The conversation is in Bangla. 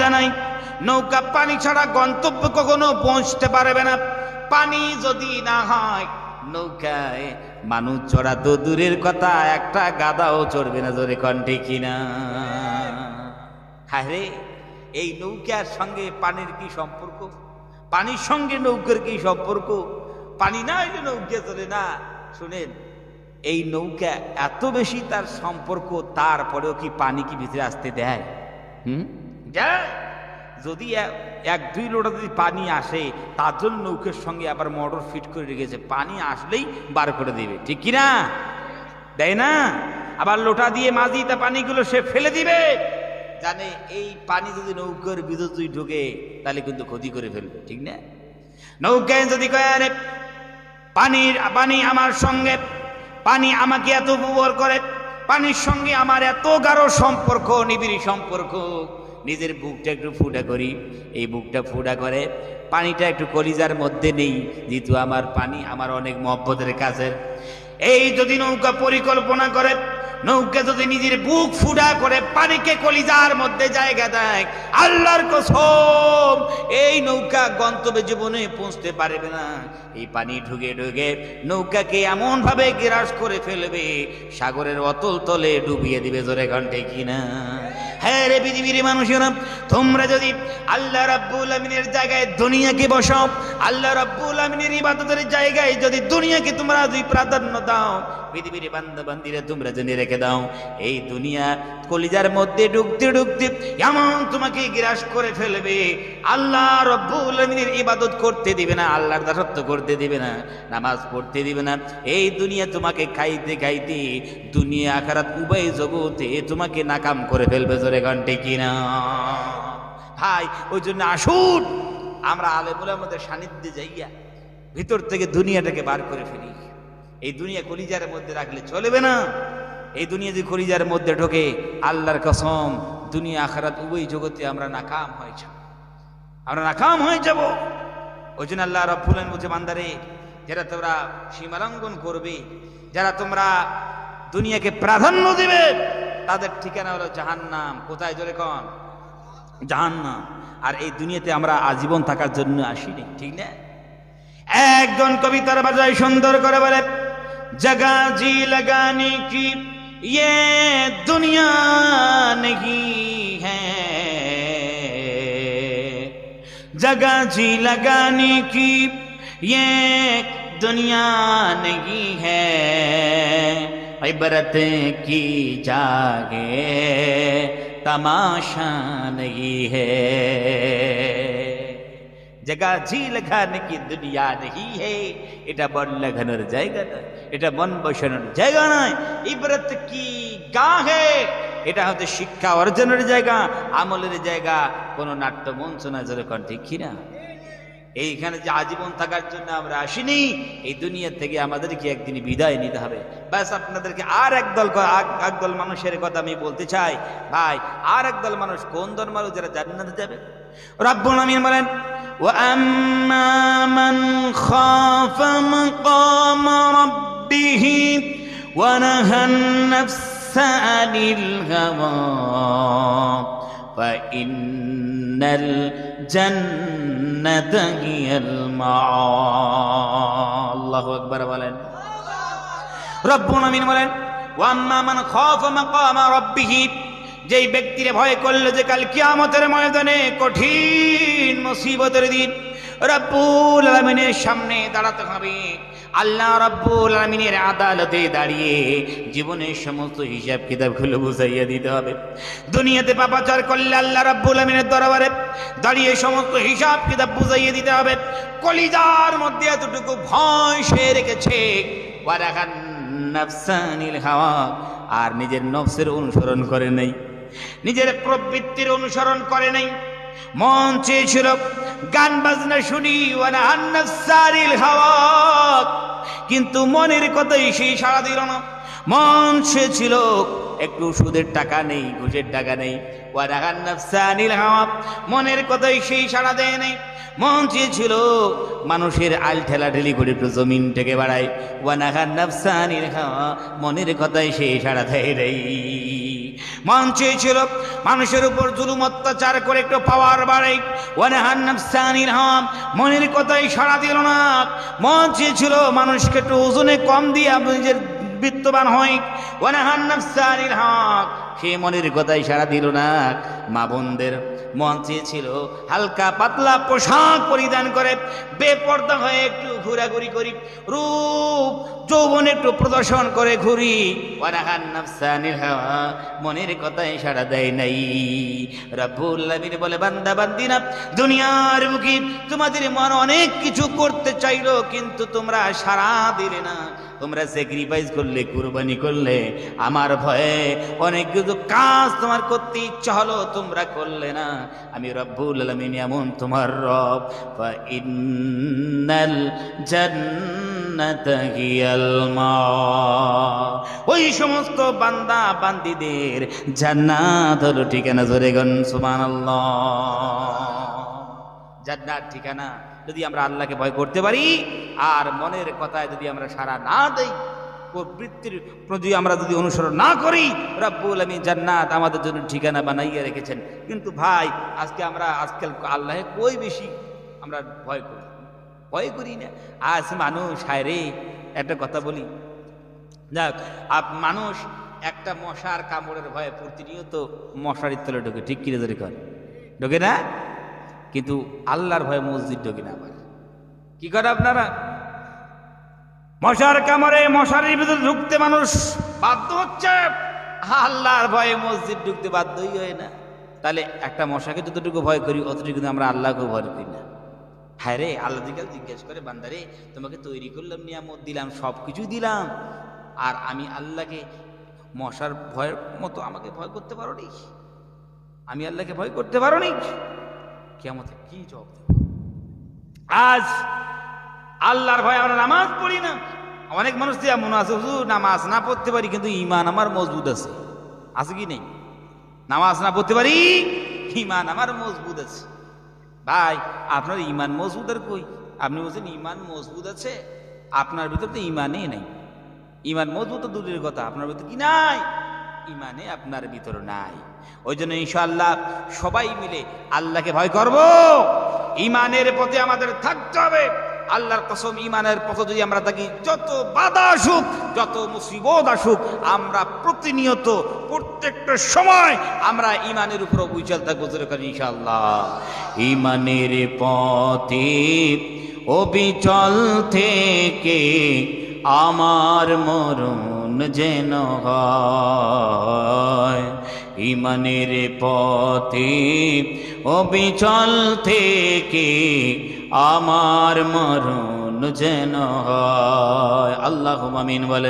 কায়দা নাই। নৌকা পানি ছাড়া গন্তব্য কখনো পৌঁছতে পারবে না। পানি যদি না হয়, নৌকায় মানুষ চড়া তো দূরের কথা, একটা গাদাও চড়বে না জোরে কণ্ঠে কিনা। হায় এই নৌকার সঙ্গে পানির কি সম্পর্ক? পানির সঙ্গে নৌকার কি সম্পর্ক? পানি না হইলে নৌকা চলে না। শুনেন, এই নৌকা এত বেশি তার সম্পর্ক, তারপরেও কি পানি কি ভিতরে আসতে দেয়? হুম? যায় যদি এক, দুই লোটা যদি পানি আসে, তার জন্য নৌকের সঙ্গে আবার মোটর ফিট করে রেখেছে। পানি আসলেই বার করে দেবে, ঠিক কি না? দেয় না? আবার লোটা দিয়ে মাঝি তা পানিগুলো সে ফেলে দিবে। জানে এই পানি যদি নৌকার বিদ্যুৎ যদি ঢোকে, তাহলে কিন্তু ক্ষতি করে ফেলবে, ঠিক না? নৌকায় যদি কয়, আরে, পানির, পানি আমার সঙ্গে, পানি আমাকে এত উপভোগ করে, পানির সঙ্গে আমার এত গাঢ় সম্পর্ক, নিবিড় সম্পর্ক নিজের বুকটা একটু ফুটা করি। এই বুকটা ফুটা করে পানিটা একটু কলিজার মধ্যে নেই, যেহেতু আমার পানি আমার অনেক মহব্বতের কাছের এই যদি নৌকা পরিকল্পনা করে, নৌকা যদি নিজের বুক ফুডা করে পানিকে কলিজার মধ্যে জায়গা দেয়, আল্লাহর কসম, এই নৌকা গন্তব্যে জীবনে পৌঁছতে পারবে না। এই পানি ঢুকে ঢুকে নৌকাকে এমন ভাবে গ্রাস করে ফেলবে, সাগরের অতল তলে ডুবিয়ে দিবে জোরে ঘন্টে কিনা হ্যাঁ রে পৃথিবীর মানুষেরা, তোমরা যদি আল্লাহ রাব্বুল আমিনের জায়গায় দুনিয়াকে বসাও, আল্লাহ রাব্বুল আমিনের ইবাদতের জায়গায় যদি দুনিয়াকে তোমরা যদি প্রাধান্য দাও পৃথিবীর বান্দা বান্দিরা তোমরা জেনে রেখে দাও, এই দুনিয়া কলিজার মধ্যে ঢুকতে ঢুকতে এমন তোমাকে গ্রাস করে ফেলবে। আল্লাহ রব্বুল আমিনের ইবাদত করতে দিবে না, আল্লাহর দাসত্ব করতে দিবে না, নামাজ পড়তে দিবে না। এই দুনিয়া তোমাকে খাইতে খাইতে, দুনিয়া আখারাত উভয় জগতে তোমাকে নাকাম করে ফেলবে জোরে ঘন্টে কিনা? ভাই, ওই জন্য আসুন, আমরা আলেমুল আমাদের সান্নিধ্যে যাইয়া ভিতর থেকে দুনিয়াটাকে বার করে ফেলি। এই দুনিয়া কলিজার মধ্যে রাখলে চলবে না। এই দুনিয়া যদি কলিজার মধ্যে ঢোকে, আল্লাহর কসম, দুনিয়া আখারাত উভয় জগতে আমরা নাকাম হয়ে যাব। আমরা নাকাম হয়ে যাব। ওই জন্য আল্লাহ রব্বুলেন বলছে, বান্দারে, যারা তোমরা সীমালঙ্ঘন করবে, যারা তোমরা দুনিয়াকে প্রাধান্য দিবে, তাদের ঠিকানা হলো জাহান্নাম। কোথায় জোরে কন? জাহান্নাম। আর এই দুনিয়াতে আমরা আজীবন থাকার জন্য আসিনি, ঠিক না? একজন কবিতার বাজায় সুন্দর করে বলে जगह जी लगाने की, ये दुनिया नहीं है। जगह जी लगाने की, ये दुनिया नहीं है। इबरत की जागे, तमाशा नहीं है। জায়গা ঝি লাগানে নাকি দুনিয়া নেই হে এটা বন লাগানোর জায়গা নয় এটা মন বসানোর জায়গা নয় ইবরত কি গা হে এটা হচ্ছে শিক্ষা অর্জনের জায়গা আমলের জায়গা কোনো নাট্য মঞ্চ না যেরকম ঠিক কিনা এইখানে যে আজীবন থাকার জন্য আমরা আসিনি এই দুনিয়া থেকে আমাদেরকে একদিন বিদায় নিতে হবে ব্যাস আপনাদেরকে আর একদল একদল মানুষের কথা আমি বলতে চাই ভাই, আর একদল মানুষ কোন মানুষ যারা জান্নাতে যাবে? রব্বুল আমিন বলেন وأما من خاف مقام ربه ونهى النفس عن الهوى فإن الجنة هي المعاد الله أكبر বলেন রব্বুল আমিন বলেন ওয়াম্মা মান খাফা মাকামা রাব্বিহি যেই ব্যক্তিরে ভয় করল যে কাল কিয়ামতের ময়দানে কঠিন মুসিবতের দিন, রব্বুল আলামিনের সামনে দাঁড়াতে হবে। আল্লাহ রব্বুল আলামিনের আদালতে দাঁড়িয়ে জীবনের সমস্ত হিসাব কিতাবগুলো বুঝাইয়া দিতে হবে। দুনিয়াতে পাপাচার করলে আল্লাহ রব্বুল আলামিনের দরবারে দাঁড়িয়ে সমস্ত হিসাব কিতাব বুঝাইয়া দিতে হবে। কলিজার মধ্যে এতটুকু ভয় সে রেখেছে। ওয়ারাকান নাফসানিল হাওয়া, আর নিজের নফসের অনুসরণ করে নাই। নিজের প্রবৃত্তির অনুসরণ করে নাই। মন চেয়েছিল গান বাজনা শুনি কিন্তু মনের কথাই সেই সাড়া দিল না। মন সে ছিল একটু সুদের টাকা নেই, ঘুষের টাকা নেই। মনের কথাই সেই সাড়া দেয় নাই। মন চেয়েছিল মানুষের আল ঠেলা ঠেলি করে একটু জমিন থেকে বাড়ায়। ওয়ানাহান নাফসানির হাওয়া। মনের কথাই সেই সাড়া দেয় রে মন চেয়েছিল, মানুষের উপর জুলুম অত্যাচার করে একটু পাওয়ার বাড়ে ওয়ানহান্নাফসানির হাম, মনের কথাই সাড়া দিল না। মন চেয়েছিল মানুষকে একটু ওজনে কম দিয়ে নিজের বিত্তবান হয় ওয়ানহান্নাফসানির হক সে মনের কথাই সাড়া দিল না। মা বোনদের মন চেয়েছিল হালকা পাতলা পোশাক পরিধান করে, বেপর্দা হয়ে একটু ঘোরাঘুরি করি, রূপ যৌবন একটু প্রদর্শন করে ঘুরি। মনের কথাই সাড়া দেয় নাই। রাব্বুল আলামিন বলে, বান্দা বান্দিনা দুনিয়ার মুখী, তোমাদের মন অনেক কিছু করতে চাইলো, কিন্তু তোমরা সাড়া দিলে না। তোমরা স্যাক্রিফাইস করলে, কুরবানি করলে, আমার ভয়ে অনেক কিছু কাজ তোমার করতে ইচ্ছা হলো, তোমরা করলে না। আমি রব্বুল আলামিন এমন তোমার রব। ইন্নাল ওই সমস্ত বান্দা বান্দিদের জান্নাত হলো ঠিকানা জোরে গন সুবহানাল্লাহ। জান্নাত ঠিকানা যদি আমরা আল্লাহকে ভয় করতে পারি, আর মনের কথায় যদি আমরা সারা না দেই প্রবৃত্তির প্রতি আমরা যদি অনুসরণ না করি, রব্বুল আমি জান্নাত আমাদের জন্য ঠিকানা বানাইয়া রেখেছেন। কিন্তু ভাই, আজকে আমরা আজকাল আল্লাহে কই বেশি আমরা ভয় করি? ভয় করি না। আজ মানুষ, হায় রে, একটা কথা বলি। যাক মানুষ একটা মশার কামড়ের ভয়ে প্রতিনিয়ত মশারির তলে ঢোকে। ঠিক কিরে ধরে কর ঢোকে না? কিন্তু আল্লাহর ভয়ে মসজিদ ঢোকে না আবার। কি করে আপনারা? মশার কামড়ে মশারির ভিতরে ঢুকতে মানুষ বাধ্য হচ্ছে। আল্লাহর ভয়ে মসজিদ ঢুকতে বাধ্যই হয় না। তাহলে একটা মশাকে যতটুকু ভয় করি, অতটুকু কিন্তু আমরা আল্লাহকেও ভয় করি না। হ্যাঁ রে, আল্লাহ দিকে জিজ্ঞেস করে বান্দারে তোমাকে তৈরি করলাম, নিয়ামত দিলাম সব কিছুই দিলাম। আর আমি আল্লাহকে মশার ভয়ের মতো আমাকে ভয় করতে পারো নি আমি আল্লাহকে ভয় করতে পারো নি কেমন কি জবাব দেব? আজ আল্লাহর ভয় আমরা নামাজ পড়ি না। অনেক মানুষ যে মনে আছে, হুজুর, নামাজ না পড়তে পারি, কিন্তু ইমান আমার মজবুত আছে। আছে কি নেই? নামাজ না পড়তে পারি ইমান আমার মজবুত আছে। ভাই, আপনার ইমান মজবুত আর কই? আপনি বলছেন ইমান মজবুত আছে, আপনার ভিতর তো ইমানে নাই। ইমান মজবুত দূরের কথা, আপনার ভিতর কি নাই? ইমানে আপনার ভিতর নাই। ওই জন্য ইনশাআল্লাহ সবাই মিলে আল্লাহকে ভয় করব। ইমানের পথে আমাদের থাকতে হবে। আল্লাহর কসম ইমানের পথে যদি আমরা থাকি, যত বাধা আসুক, যত মুসিবত আসুক, আমরা প্রতিনিয়ত, প্রত্যেকটা সময় আমরা ইমানের উপর বুঝাল থাকব যেরকম ইনশাআল্লাহ। ইমানের পথে অবিচল থেকে আমার মরণ যেন হয়। ইমানের পথে অবিচল থেকে আমার মরণ যেন হয়। আল্লাহ মামিন বলে।